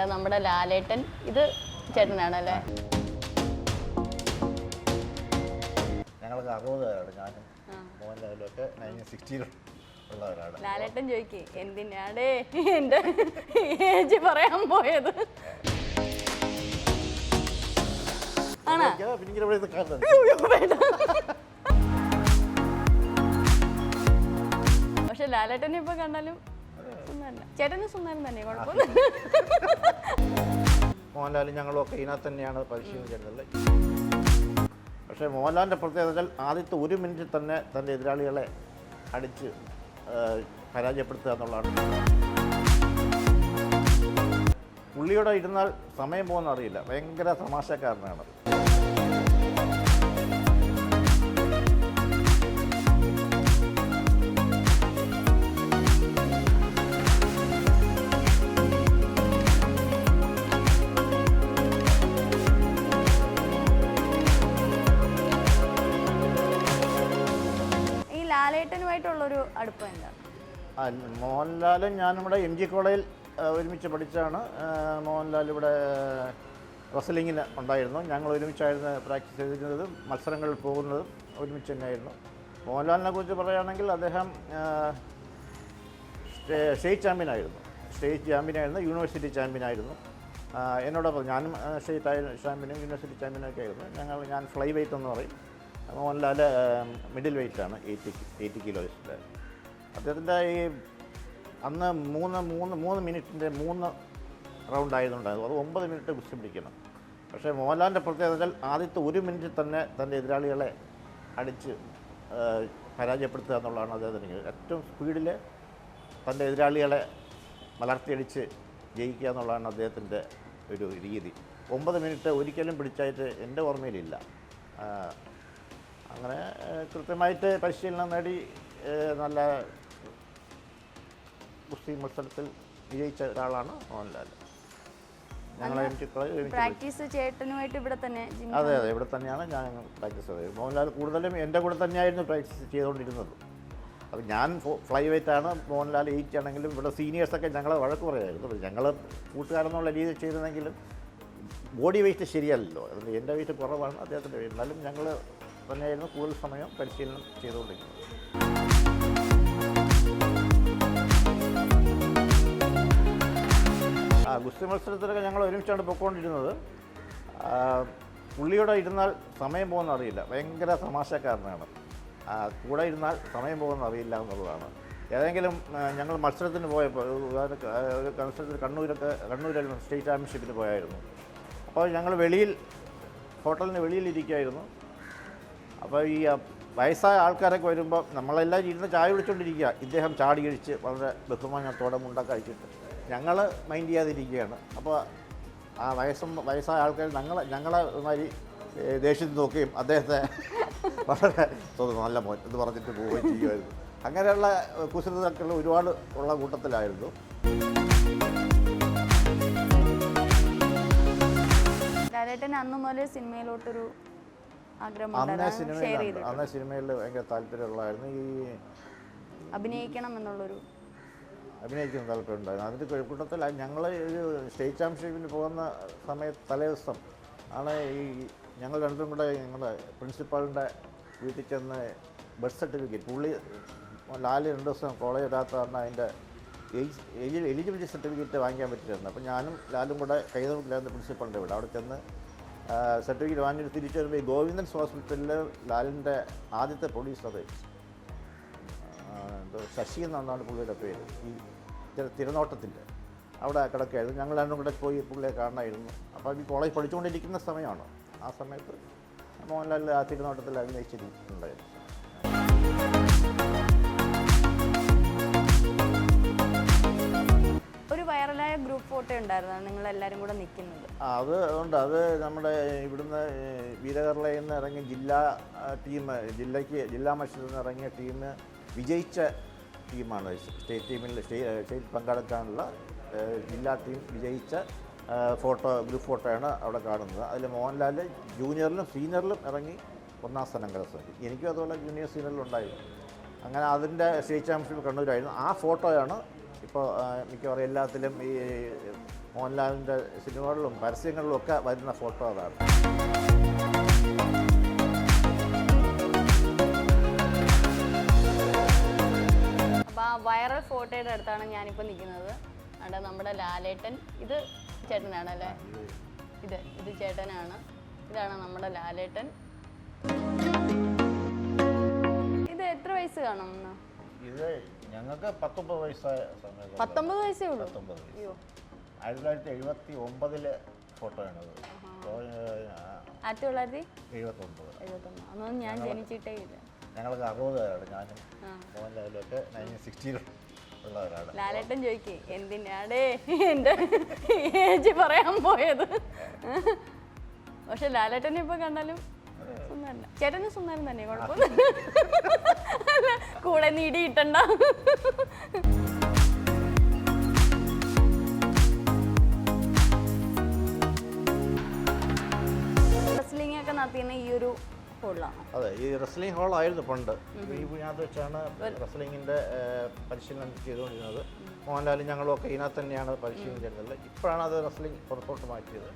നമ്മുടെ ലാലേട്ടൻ ഇത് ചേട്ടനാണല്ലേ? ഞങ്ങൾക്ക് അറുപതുകാരാണ്. ഞാനും നയന്റീൻ സിക്സ്റ്റിയിൽ ഉള്ളവരാണ്. ലാലേട്ടൻ ചോദിക്കേ എന്തിനാടേ എന്റെ ഏജ് പറയാൻ പോയത്? ആണോ. പക്ഷെ ലാലേട്ടനെ ഇപ്പൊ കണ്ടാലും ചേട്ടന് സുന്ദരൻ തന്നെ കുഴപ്പമൊന്നും മോഹൻലാലും ഞങ്ങളും ഒക്കെ ഇതിനകത്ത് തന്നെയാണ് പരിശീലനം ചെയ്യുന്നത് പക്ഷേ മോഹൻലാലിന്റെ പ്രത്യേകതകൾ ആദ്യത്തെ ഒരു മിനിറ്റിൽ തന്നെ തന്റെ എതിരാളികളെ അടിച്ച് പരാജയപ്പെടുത്തുക എന്നുള്ളതാണ്. പുള്ളിയോടെ ഇരുന്നാൽ സമയം പോകുന്ന അറിയില്ല. ഭയങ്കര തമാശക്കാരനാണ്. ലാലേട്ടനുമായിട്ടുള്ളൊരു അടുപ്പം എന്താണ് മോഹൻലാലും ഞാൻ നമ്മുടെ എം ജി കോളേജിൽ ഒരുമിച്ച് പഠിച്ചാണ്. മോഹൻലാൽ ഇവിടെ റസലിങ്ങിന് ഉണ്ടായിരുന്നു. ഞങ്ങൾ ഒരുമിച്ചായിരുന്നു പ്രാക്ടീസ് ചെയ്തിരുന്നതും മത്സരങ്ങളിൽ പോകുന്നതും ഒരുമിച്ച് തന്നെയായിരുന്നു. മോഹൻലാലിനെ കുറിച്ച് പറയുകയാണെങ്കിൽ അദ്ദേഹം സ്റ്റേറ്റ് ചാമ്പ്യൻ ആയിരുന്നു സ്റ്റേറ്റ് ചാമ്പ്യൻ ആയിരുന്നു യൂണിവേഴ്സിറ്റി ചാമ്പ്യനായിരുന്നു. ആയിരുന്നു എന്നോടൊപ്പം ഞാനും സ്റ്റേറ്റ് ചാമ്പ്യനും യൂണിവേഴ്സിറ്റി ചാമ്പ്യനൊക്കെ ആയിരുന്നു. ഞങ്ങൾ ഞാൻ ഫ്ലൈ വെയ്റ്റ് എന്ന് പറയും. മോഹൻലാൽ മിഡിൽ വെയിറ്റാണ് എയ്റ്റി എയ്റ്റി കിലോസിന്റെ അദ്ദേഹത്തിന്റെ ഈ അന്ന് മൂന്ന് മൂന്ന് മൂന്ന് മിനിറ്റിന്റെ മൂന്ന് റൗണ്ട് ആയതുകൊണ്ടായിരുന്നു. അത് ഒമ്പത് മിനിറ്റ് കുസ്തി പിടിക്കണം. പക്ഷേ മോഹൻലാലിന്റെ പ്രത്യേകത ആദ്യത്തെ ഒരു മിനിറ്റിൽ തന്നെ തന്റെ എതിരാളികളെ അടിച്ച് പരാജയപ്പെടുത്തുക എന്നുള്ളതാണ് അദ്ദേഹത്തിന് ഏറ്റവും സ്പീഡിൽ തന്റെ എതിരാളികളെ മലർത്തിയടിച്ച് ജയിക്കുക എന്നുള്ളതാണ് അദ്ദേഹത്തിന്റെ ഒരു രീതി. ഒമ്പത് മിനിറ്റ് ഒരിക്കലും പിടിച്ചായിട്ട് എന്റെ ഓർമ്മയിലില്ല. അങ്ങനെ കൃത്യമായിട്ട് പരിശീലനം നേടി നല്ല കുസ്തി മത്സരത്തിൽ വിജയിച്ച ഒരാളാണ് മോഹൻലാൽ. പ്രാക്ടീസ് ചേട്ടനുമായിട്ട് ഇവിടെ തന്നെ അതെ അതെ ഇവിടെ തന്നെയാണ് ഞാൻ പ്രാക്ടീസ് ചെയ്തത്. മോഹൻലാൽ കൂടുതലും എന്റെ കൂടെ തന്നെയായിരുന്നു പ്രാക്ടീസ് ചെയ്തുകൊണ്ടിരുന്നത്. അപ്പം ഞാൻ ഫ്ലൈ വെയിറ്റ് ആണ് മോഹൻലാൽ എയ്റ്റ് ആണെങ്കിലും ഇവിടെ സീനിയേഴ്സൊക്കെ ഞങ്ങളെ വഴക്ക് പറയായിരുന്നു. ഞങ്ങൾ കൂട്ടുകാരെന്നുള്ള രീതിയിൽ ചെയ്തിരുന്നെങ്കിലും ബോഡി വെയിറ്റ് ശരിയല്ലല്ലോ. അതുകൊണ്ട് എന്റെ വെയിറ്റ് കുറവാണ്. അദ്ദേഹത്തിന്റെ വെയിറ്റ്. എന്നാലും ഞങ്ങൾ തന്നെയായിരുന്നു കൂടുതൽ സമയം പരിശീലനം ചെയ്തുകൊണ്ടിരിക്കുന്നത് ആ ഗുസ്തി മത്സരത്തിലൊക്കെ ഞങ്ങൾ ഒരുമിച്ചാണ് പൊയ്ക്കൊണ്ടിരുന്നത് പുള്ളിയുടെ ഇരുന്നാൽ സമയം പോകുന്ന അറിയില്ല. ഭയങ്കര തമാശക്കാരനാണ്. കൂടെ ഇരുന്നാൽ സമയം പോകുന്ന അറിയില്ല എന്നുള്ളതാണ്. ഏതെങ്കിലും ഞങ്ങൾ മത്സരത്തിന് പോയപ്പോൾ ഒരു മത്സരത്തിൽ കണ്ണൂരൊക്കെ കണ്ണൂരിൽ സ്റ്റേറ്റ് ചാമ്പ്യൻഷിപ്പിന് പോയായിരുന്നു. അപ്പോൾ ഞങ്ങൾ വെളിയിൽ ഹോട്ടലിന് വെളിയിലിരിക്കുകയായിരുന്നു അപ്പോൾ ഈ വയസ്സായ ആൾക്കാരൊക്കെ വരുമ്പോൾ നമ്മളെല്ലാം ഇരുന്ന് ചായ കുടിച്ചുകൊണ്ടിരിക്കുക ഇദ്ദേഹം ചാടി കഴിച്ച് വളരെ ബഹുമാനത്തോടെ മുണ്ട കഴിച്ചിട്ട്. ഞങ്ങൾ മൈൻഡ് ചെയ്യാതിരിക്കുകയാണ്. അപ്പോൾ ആ വയസ്സും വയസ്സായ ആൾക്കാർ ഞങ്ങളെ ഞങ്ങളെ മാതിരി ദേഷ്യത്തിൽ നോക്കുകയും അദ്ദേഹത്തെ വളരെ നല്ല മോൻ എന്ന് പറഞ്ഞിട്ട് പോവുകയും ചെയ്യുമായിരുന്നു. അങ്ങനെയുള്ള കുസൃതകൾ ഒരുപാട് ഉള്ള കൂട്ടത്തിലായിരുന്നു. ലാലേട്ടൻ അന്ന് മുതൽ സിനിമയിലോട്ടൊരു അന്നേ സിനിമയിൽ അന്നേ സിനിമയിൽ ഭയങ്കര താല്പര്യമുള്ളതായിരുന്നു ഈ അഭിനയിക്കണം എന്നുള്ളൊരു അഭിനയിക്കുന്ന താല്പര്യമുണ്ടായിരുന്നു അതിന്റെ കൂ- കൂട്ടത്തിൽ ഞങ്ങൾ ഒരു സ്റ്റേറ്റ് ചാമ്പ്യൻഷിപ്പിന് പോകുന്ന സമയത്ത് തലേദിവസം ആണ് ഈ ഞങ്ങൾ രണ്ടും കൂടെ ഞങ്ങളുടെ പ്രിൻസിപ്പാളിന്റെ വീട്ടിൽ ചെന്ന് ബർത്ത് സർട്ടിഫിക്കറ്റ് പുള്ളി ലാൽ രണ്ട് ദിവസം കോളേജ് ഇടാത്ത കാരണം അതിന്റെ ഏജ് എലിജിബിലിറ്റി സർട്ടിഫിക്കറ്റ് വാങ്ങിക്കാൻ പറ്റിയിരുന്നു അപ്പോൾ ഞാനും ലാലും കൂടെ കൈതമുക്കിലായിരുന്നു പ്രിൻസിപ്പളിന്റെ വീട്. അവിടെ ചെന്ന് സർട്ടിഫിക്കറ്റ് വാങ്ങിയിട്ട് തിരിച്ചു വരുമ്പോൾ ഈ ഗോവിന്ദൻസ് ഹോസ്പിറ്റലിൽ ലാലിന്റെ ആദ്യത്തെ പ്രൊഡ്യൂസർ ശശി എന്നാണ് പുള്ളിയുടെ പേര്. ഈ തിര- തിരനോട്ടത്തിന്റെ അവിടെ കിടക്കുകയായിരുന്നു. ഞങ്ങൾ രണ്ടും കൂടെ പോയി പുള്ളിയെ കാണണമായിരുന്നു അപ്പോൾ ഈ കോളേജ് പഠിച്ചുകൊണ്ടിരിക്കുന്ന സമയമാണ്? ആ സമയത്ത് മോഹൻലാൽ ആ തിരുനോട്ടത്തിൽ അഭിനയിച്ചിട്ടുണ്ടായിരുന്നു. ഉണ്ടായിരുന്നു നിങ്ങൾ എല്ലാവരും കൂടെ നിൽക്കുന്നത്? അത് ഉണ്ട് അത് നമ്മുടെ ഇവിടുന്ന് വീരകർളയിൽ നിന്ന് ഇറങ്ങിയ ജില്ലാ ടീം ജില്ലയ്ക്ക് ജില്ലാ മത്സരത്തിൽ നിന്ന് ഇറങ്ങിയ ടീം വിജയിച്ച ടീമാണ്. സ്റ്റേറ്റ് ടീമിൽ സ്റ്റേറ്റ് പങ്കെടുക്കാനുള്ള ജില്ലാ ടീം വിജയിച്ച ഫോട്ടോ ഗ്രൂപ്പ് ഫോട്ടോയാണ് അവിടെ കാണുന്നത്. അതിൽ മോഹൻലാൽ ജൂനിയറിലും സീനിയറിലും ഇറങ്ങി ഒന്നാം സ്ഥാനം കരസ്ഥമാക്കി. എനിക്കും അതുപോലെ ജൂനിയർ സീനിയറിലും ഉണ്ടായിരുന്നു. അങ്ങനെ അതിന്റെ സ്റ്റേറ്റ് ചാമ്പ്യൻഷിപ്പ് കണ്ണൂരായിരുന്നു. ആ ഫോട്ടോയാണ് ഇപ്പോൾ മിക്കവാറും എല്ലാത്തിലും ഈ മോഹൻലാലിന്റെ സിനിമകളിലും പരസ്യങ്ങളിലും ഒക്കെ വരുന്ന ഫോട്ടോ അതാണ്. അപ്പോൾ ആ വൈറൽ ഫോട്ടോയുടെ അടുത്താണ് ഞാനിപ്പോൾ നിൽക്കുന്നത്. അവിടെ നമ്മുടെ ലാലേട്ടൻ ഇത് ചേട്ടനാണല്ലേ? ഇത് ഇത് ചേട്ടനാണ്. ഇതാണ് നമ്മുടെ ലാലേട്ടൻ. ഇത് എത്ര വയസ്സ് കാണും? ഇത് ഞങ്ങൾക്ക് പത്തൊമ്പത് വയസ്സായ സമയത്ത് പത്തൊമ്പത് വയസ്സേ ഉള്ളൂ? പത്തൊമ്പത് വയസ്സ്. അയ്യോ. ആയിരത്തി തൊള്ളായിരത്തി എഴുപത്തി ഒമ്പതിലെ ഫോട്ടോയാണത് ആയിരത്തി തൊള്ളായിരത്തി എഴുപത്തൊമ്പത്. അന്നൊന്നും ഞാൻ ജനിച്ചിട്ടേ ഇല്ല. ഞങ്ങൾക്ക് അറുപതുകാരാണ് ഞാനും. മോഹൻലാലൊക്കെ നയന്റീൻ സിക്സ്റ്റിയിൽ ഉള്ളവരാണ്. ലാലേട്ടൻ ചോദിക്കേ എന്തിനാടേ എന്റെ ഏജ് പറയാൻ പോയത്? പക്ഷെ ലാലേട്ടനെ ഇപ്പൊ കണ്ടാലും സുന്ദരന ചേട്ടന് സുന്ദരൻ തന്നെ കുഴപ്പമൊന്നും കൂടെ നീടി കിട്ടണ്ട റെസ്ലിംഗ് ഒക്കെ ഈ ഒരു അതെ ഈ റെസ്ലിംഗ് ഹോൾ ആയിരുന്നു പണ്ട് ഈ ഇതിനകത്ത് വെച്ചാണ് റെസ്ലിംഗിന്റെ പരിശീലനം ചെയ്തുകൊണ്ടിരുന്നത്. മോഹൻലാലും ഞങ്ങളും ഒക്കെ ഇതിനകത്ത് തന്നെയാണ് പരിശീലനം ചെയ്യുന്നത് ഇപ്പോഴാണ് അത് റെസ്ലിംഗ് പുറത്തോട്ട് മാറ്റിയത്.